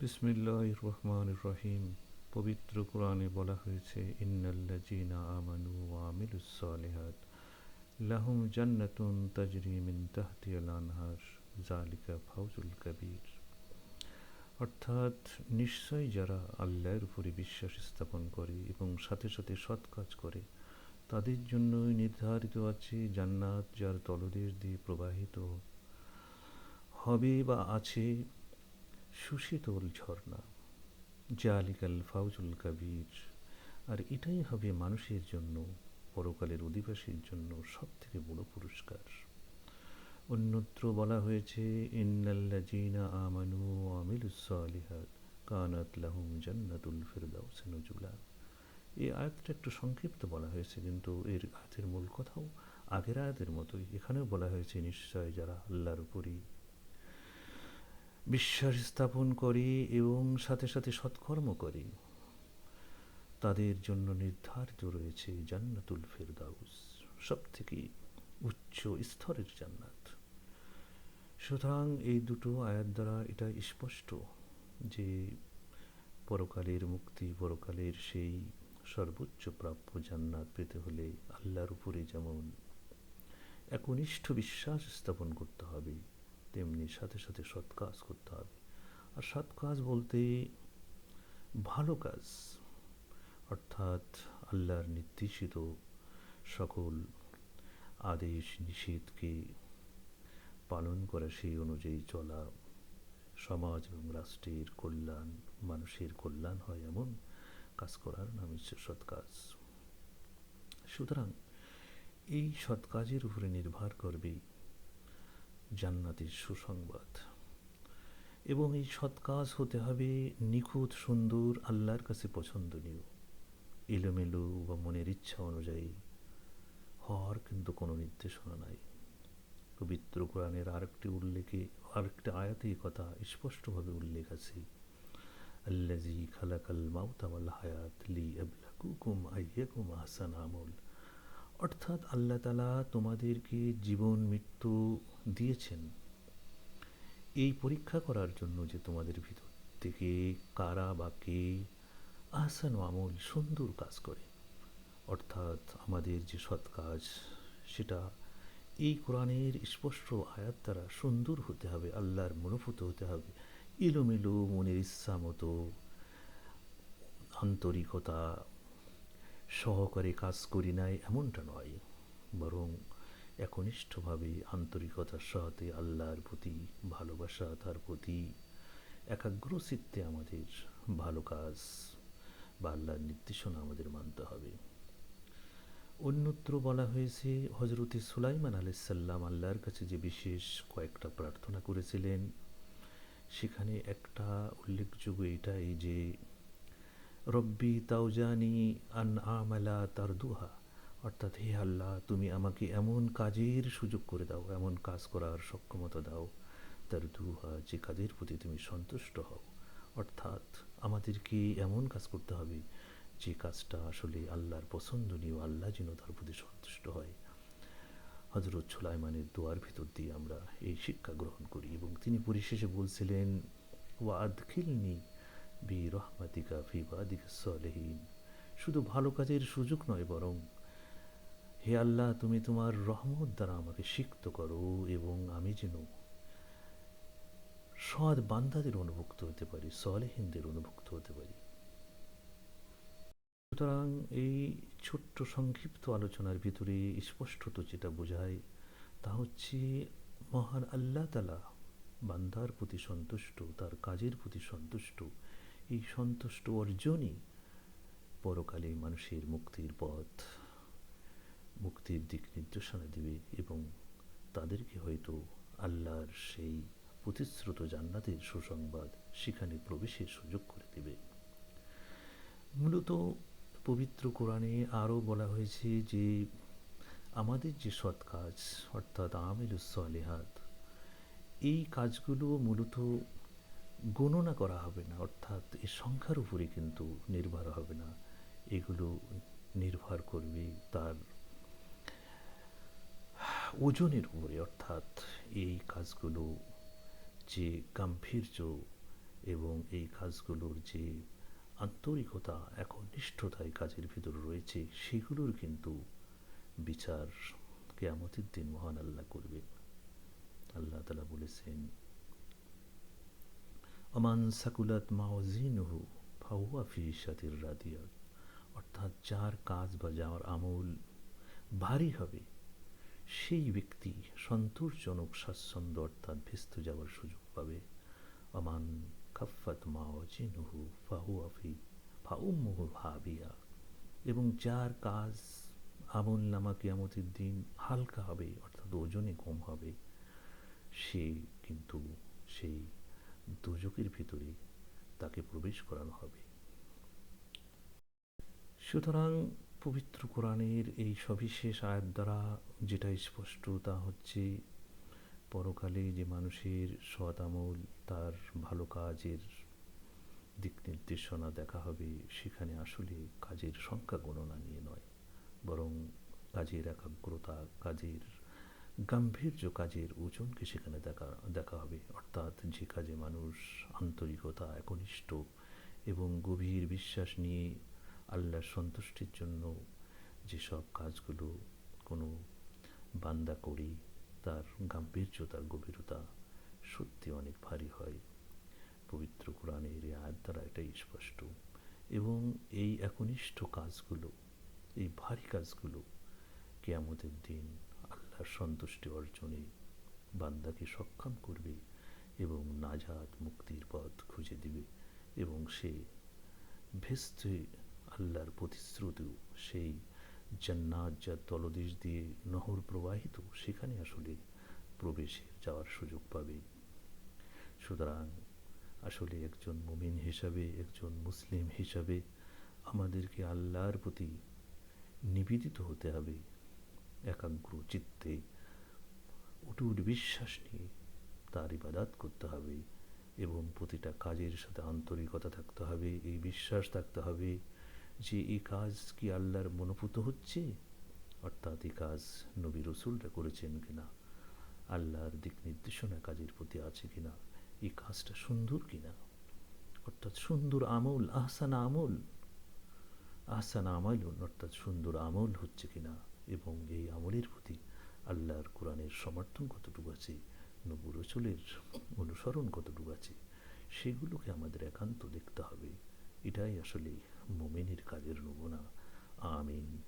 বিসমিল্লাহ রহমান রহিম পবিত্র কোরআনে বলা হয়েছে ইন্নাল্লাজিনা আমানু আমিলুসলিহাত লাহুম জান্নাতুন তাজরি মিন তাহতিয়াল আনহার জালিকা ফাউজুল কবির। অর্থাৎ নিশ্চয় যারা আল্লাহর উপরে বিশ্বাস স্থাপন করে এবং সাথে সাথে সৎ কাজ করে, তাদের জন্যই নির্ধারিত আছে জান্নাত যার তলদেশ দিয়ে প্রবাহিত হবে বা আছে সুশীতল ঝর্ণা, জালিকাল ফাউজুল কাবির। আর এটাই হবে মানুষের জন্য, পরকালের অধিবাসীর জন্য সব থেকে বড় পুরস্কার। অন্যত্র বলা হয়েছে আমানু কানাত লাহুম নজুলা। এই আয়াতটা একটু সংক্ষিপ্ত বলা হয়েছে, কিন্তু এর আয়াতের মূল কথাও আগের আয়াতের মতোই। এখানেও বলা হয়েছে, নিশ্চয় যারা আল্লাহর উপরই বিশ্বাস স্থাপন করি এবং সাথে সাথে সৎকর্ম করি। তাদের জন্য নির্ধারিত রয়েছে জান্নাতুল ফেরদাউস সব থেকে উচ্চ স্তরের জান্নাত। সুতরাং এই দুটো আয়াত দ্বারা এটা স্পষ্ট যে পরকালের মুক্তি, পরকালের সেই সর্বোচ্চ প্রাপ্য জান্নাত পেতে হলে আল্লাহর উপরে যেমন একনিষ্ঠ বিশ্বাস স্থাপন করতে হবে তেমনি সাথে সাথে সৎ কাজ করতে হবে। আর সৎ কাজ বলতে ভালো কাজ, অর্থাৎ আল্লাহর নির্দেশিত সকল আদেশ, নিষেধকে পালন করা সেই অনুযায়ী চলা। সমাজ এবং রাষ্ট্রের কল্যাণ, মানুষের কল্যাণ হয় এমন কাজ করার নাম হচ্ছে সৎ কাজ। সুতরাং এই সৎ কাজের উপরে নির্ভর করবে জান্নাতের সুসংবাদ। এবং এই সৎ কাজ হতে হবে নিখুঁত, সুন্দর, আল্লাহর কাছে পছন্দনীয়। এলোমেলো বা মনের ইচ্ছা অনুযায়ী। হওয়ার কিন্তু কোনো নির্দেশনা নাই। পবিত্র কোরআনের আরেকটি উল্লেখে, আরেকটি আয়াতে কথা স্পষ্টভাবে উল্লেখ আছে। আল্লাজি খালাকাল মাউতামাল হায়াত লি আবলাকুকুম আইয়াকুম আহসান আমল। অর্থাৎ আল্লাহ তালা তোমাদেরকে জীবন, মৃত্যু দিয়েছেন। এই পরীক্ষা করার জন্য যে তোমাদের ভিতর থেকে কারা বা কে আহসান আমল সুন্দর কাজ করে, অর্থাৎ আমাদের যে সৎ কাজ, সেটা এই কোরআনের স্পষ্ট আয়াত দ্বারা সুন্দর হতে হবে, আল্লাহর মনোভূত হতে হবে। এলোমেলো মনের ইচ্ছা মতো আন্তরিকতা সহকারে কাজ করি নাই এমনটা নয়, বরং একনিষ্ঠভাবে আন্তরিকতার সাথে আল্লাহর প্রতি, ভালোবাসা তার প্রতি, একাগ্র চিত্তে আমাদের ভালো কাজ বা আল্লাহর নির্দেশনা আমাদের মানতে হবে। অন্যত্র বলা হয়েছে হজরতে সুলাইমান আলাইসাল্লাম আল্লাহর কাছে যে বিশেষ কয়েকটা প্রার্থনা করেছিলেন, সেখানে একটা উল্লেখযোগ্য এটাই যে রব্বি তাওজানি আন আমালা তার দুহা অর্থাৎ হে আল্লাহ, তুমি আমাকে এমন কাজের সুযোগ করে দাও, এমন কাজ করার সক্ষমতা দাও তার দুহা যে কাজের প্রতি তুমি সন্তুষ্ট হও। অর্থাৎ আমাদেরকে এমন কাজ করতে হবে, যে কাজটা আসলে আল্লাহর পছন্দনীয়, আল্লাহ যেন তার প্রতি সন্তুষ্ট হয়। হজরত সুলাইমানের দোয়ার ভিতর দিয়ে আমরা এই শিক্ষা গ্রহণ করি এবং তিনি পরিশেষে বলছিলেন ওয়াদ খিলনি বি রহমাতিকা ফি বাদিকা সলেহীন। শুধু ভালো কাজের সুযোগ নয় বরং, হে আল্লাহ, তুমি তোমার রহমত দ্বারা আমাকে সিক্ত করো এবং আমি যেন সৎ বান্দাদের অনুভুক্ত হতে পারি, সলেহীনদের অনুভুক্ত হতে পারি। সুতরাং এই ছোট্ট সংক্ষিপ্ত আলোচনার ভিতরে স্পষ্টত যেটা বোঝায়, তা হচ্ছে মহান আল্লাহ তালা বান্দার প্রতি সন্তুষ্ট, তার কাজের প্রতি সন্তুষ্ট এই সন্তুষ্ট অর্জনই পরকালে মানুষের মুক্তির পথ। মুক্তির দিক নির্দেশনা দেবে এবং তাদেরকে হয়তো আল্লাহর সেই প্রতিশ্রুত জান্নাতের সুসংবাদ সেখানে প্রবেশের সুযোগ করে দেবে। মূলত পবিত্র কোরআনে আরও বলা হয়েছে যে, আমাদের যে সৎ কাজ, অর্থাৎ আমিলুসলেহাত এই কাজগুলো মূলত গণনা করা হবে না, অর্থাৎ এই সংখ্যার উপরে কিন্তু নির্ভর হবে না। এগুলো নির্ভর করবে তার ওজনের উপরে, অর্থাৎ এই কাজগুলো যে গাম্ভীর্য এবং এই কাজগুলোর যে আন্তরিকতা, একনিষ্ঠতায় কাজের ভিতর রয়েছে, সেগুলোর কিন্তু বিচার কেয়ামতের দিন মহান আল্লাহ করবেন। আল্লাহ তালা বলেছেন অমান সাকুলাত মাওজিনহু ফাহুয়া ফি সাতির রাদিয়াত। অর্থাৎ যার কাজ বা যাওয়ার আমল ভারী হবে, সেই ব্যক্তি সন্তোষজনক স্বাচ্ছন্দ্য অর্থাৎ ভেস্ত যাওয়ার সুযোগ পাবে। অমান খাফাত মাওজিনহু ফাহুয়া ফি ফাউম্মুহু হাবিয়া। এবং যার কাজ আমল নামা কিয়ামতের দিন হালকা হবে, অর্থাৎ ওজনে কম হবে, সে কিন্তু সেই দুজকের ভিতরে তাকে প্রবেশ করানো হবে। সুতরাং পবিত্র কোরআনের এই সবিশেষ আয়াত দ্বারা যেটা স্পষ্ট তা হচ্ছে, পরকালে যে মানুষের সৎ আমল, তার ভালো কাজের দিক নির্দেশনা দেখা হবে, সেখানে আসলে কাজের সংখ্যা গণনা নিয়ে নয়, বরং কাজের একাগ্রতা, কাজের গাম্ভীর্য কাজের ওজনকে সেখানে দেখা দেখা হবে। অর্থাৎ যে কাজে মানুষ আন্তরিকতা, একনিষ্ঠ এবং গভীর বিশ্বাস নিয়ে আল্লাহর সন্তুষ্টির জন্য যেসব কাজগুলো কোনো বান্দা করি, তার গাম্ভীর্য, তার গভীরতা সত্যি অনেক ভারী হয়। পবিত্র কোরআনের আয়াত দ্বারা এটাই স্পষ্ট। এবং এই একনিষ্ঠ কাজগুলো, এই ভারী কাজগুলো কেয়ামতের দিন আল্লাহর সন্তুষ্টি অর্জনে বান্দাকে সক্ষম করবে এবং নাজাত মুক্তির পথ খুঁজে দিবে এবং সে ভেস্তে আল্লাহর প্রতিশ্রুত সেই জান্নাত যা তলদেশ দিয়ে নহর প্রবাহিত, সেখানে আসলে প্রবেশে যাওয়ার সুযোগ পাবে। সুতরাং আসলে একজন মুমিন হিসাবে, একজন মুসলিম হিসাবে আমাদেরকে আল্লাহর প্রতি নিবেদিত হতে হবে। একাগ্র চিত্তে অটুট বিশ্বাস নিয়ে তার ইবাদাত করতে হবে এবং প্রতিটা কাজের সাথে আন্তরিকতা থাকতে হবে, এই বিশ্বাস থাকতে হবে যে এই কাজ কি আল্লাহর মনোভূত হচ্ছে? অর্থাৎ এই কাজ নবী রসুলরা করেছেন কিনা? আল্লাহর দিক নির্দেশনা কাজের প্রতি আছে কিনা? এই কাজটা সুন্দর কিনা? অর্থাৎ সুন্দর আমল, আহসান আমল। আহসান আমলুন অর্থাৎ সুন্দর আমল হচ্ছে কিনা? এবং এই আমলের প্রতি আল্লাহর কোরআনের সমর্থন কতটুকু আছে নবু অনুসরণ কতটুকু আছে, সেগুলোকে আমাদের একান্ত দেখতে হবে। এটাই আসলে মোমেনের কাজের নমুনা। আমিন।